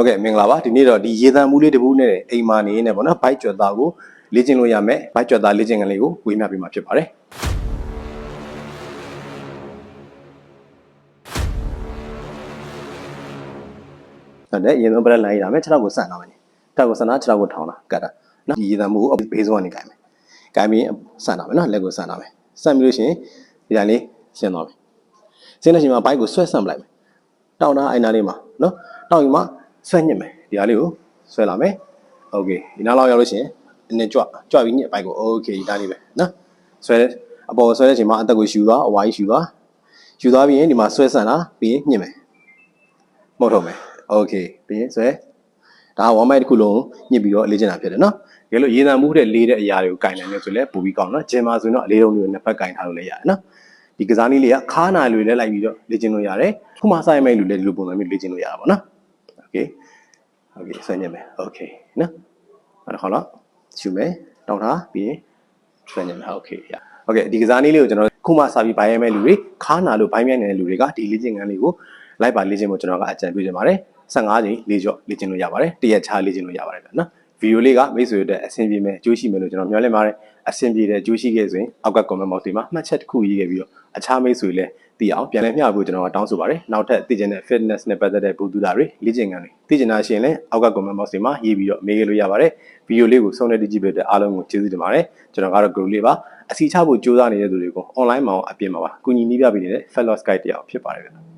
ဟုတ်ကဲ့မင်္ဂလာပါဒီနေ့တော့ဒီရေသံမှုလေးတစ်ခုနဲ့အိမ်မာနေနေပေါ့နော်ဘိုက်ကြွက်သားကိုလေ့ကျင့်လို့ရမယ်ဘိုက်ကြွက်သားလေ့ကျင့်ခန်းလေးကိုဝေမျှပေးမှာဖြစ်ပါတယ်ဟုတ်တယ်ရေသံပရက်လိုင်းရမယ်ခြေထောက်ကိုဆန့်လာမယ်ခြေထောက်ကိုဆန့်တာခြေထောက်ကိုထောင်းတာကတ်တာနော်ဒီရေသံမှုကိုဘေးဆုံးကနေကြိုင်မယ်ကြိုင်ပြီးဆန့်တာမယ်နော်လက်ကိုဆန့်တာမယ်ဆန့်ပြီးလို့ရှိရင်ဒီတိုင်းလေးရှင်းသွားမယ်ရှင်းတဲ့ချိန်မှာဘိုက်ကိုဆွဲဆန့်ပလိုက်မယ်တောင်းတာအိုင်နာလေးမှာနော်တောင်းရင်မှ ဆွဲညစ်မယ်ဒီဟာလေးကိုဆွဲလာမယ်โอเคဒီနားလောက်ရောက်လို့ရှိရင်အနည်းကြွကြွပြီးညစ်ဘိုက်ကိုโอเคဒီတိုင်းလေးပဲနော်ဆွဲအပေါ်ဆွဲတဲ့အချိန်မှာအသက်ကိုယူသွားအဝါကြီးယူသွားယူသွားပြီးရင်ဒီမှာဆွဲဆန်တာပြီးရင်ညစ်မယ်မှုတ်ထုတ်မယ်โอเคပြီးရင်ဆွဲဒါကဝမ်းမိုက်တစ်ခုလုံးညစ်ပြီးတော့လေ့ကျင့်တာဖြစ်တယ်နော်တကယ်လို့ရေနံမှုတဲ့လေးတဲ့အရာတွေကိုကင်နိုင်လို့ဆိုလဲပူပြီးကောင်းနော်ဂျင်မာဆိုရင်တော့အလေးလုံးတွေကိုနှစ်ဖက်ကင်ထားလို့လည်းရတယ်နော် ဒီကစားနည်းလေးကခါနာလူလည်းလိုက်ပြီးတော့လေ့ကျင့်လို့ရတယ်ခုမှဆိုင်မဲ့လူလည်းဒီလိုပုံစံမျိုးလေ့ကျင့်လို့ရတာပေါ့နော် okay okay ဆွဲညက်မယ် okay နော်အဲ့ဒါခေါ်တော့ရှုမယ်တောက်ထားပြီးရင်ဆွဲညက်မယ် okay ရ okay ဒီကစားနည်းလေးကိုကျွန်တော်ခုမှစာပြီးဘိုင်းရမယ့်လူတွေခါနာလို့ဘိုင်းမြိုင်နေတဲ့လူတွေကဒီလေ့ကျင့်ခန်းလေးကိုလိုက်ပါလေ့ကျင့်ဖို့ကျွန်တော်ကအကြံပြုချင်ပါတယ်15ချိန်လေ့ကျော်လေ့ကျင့်လို့ရပါတယ်တရက်ချားလေ့ကျင့်လို့ရပါတယ်ဗျာနော် ဗီဒီယိုလေးကမိတ်ဆွေတို့အဆင်ပြေမယ်အကျိုးရှိမယ်လို့ကျွန်တော်မျှော်လင့်ပါတယ်အဆင်ပြေတဲ့အကျိုးရှိခဲ့ဆိုရင်အောက်က comment box တွေမှာမှတ်ချက်တစ်ခုရေးခဲ့ပြီးတော့အခြားမိတ်ဆွေလည်းသိအောင်ပြန်လည်မျှဖို့ကျွန်တော်ကတောင်းဆိုပါတယ်နောက်ထပ်သိချင်တဲ့ fitness နဲ့ပတ်သက်တဲ့ဗဟုသုတတွေလေ့ကျင့်ခန်းတွေသိချင်တာရှိရင်လည်းအောက်က comment box တွေမှာရေးပြီးတော့မေးခဲ့လို့ရပါတယ်ဗီဒီယိုလေးကိုဆုံးတဲ့ကြည့်ပေးတဲ့အားလုံးကိုကျေးဇူးတင်ပါတယ်ကျွန်တော်ကတော့ group လေးပါအစီချဖို့ကြိုးစားနေတဲ့သူတွေကို online မှာရောအပြင်မှာပါကူညီနှီးပြပေးနေတဲ့ fellow guide တယောက်ဖြစ်ပါတယ်ဗျာ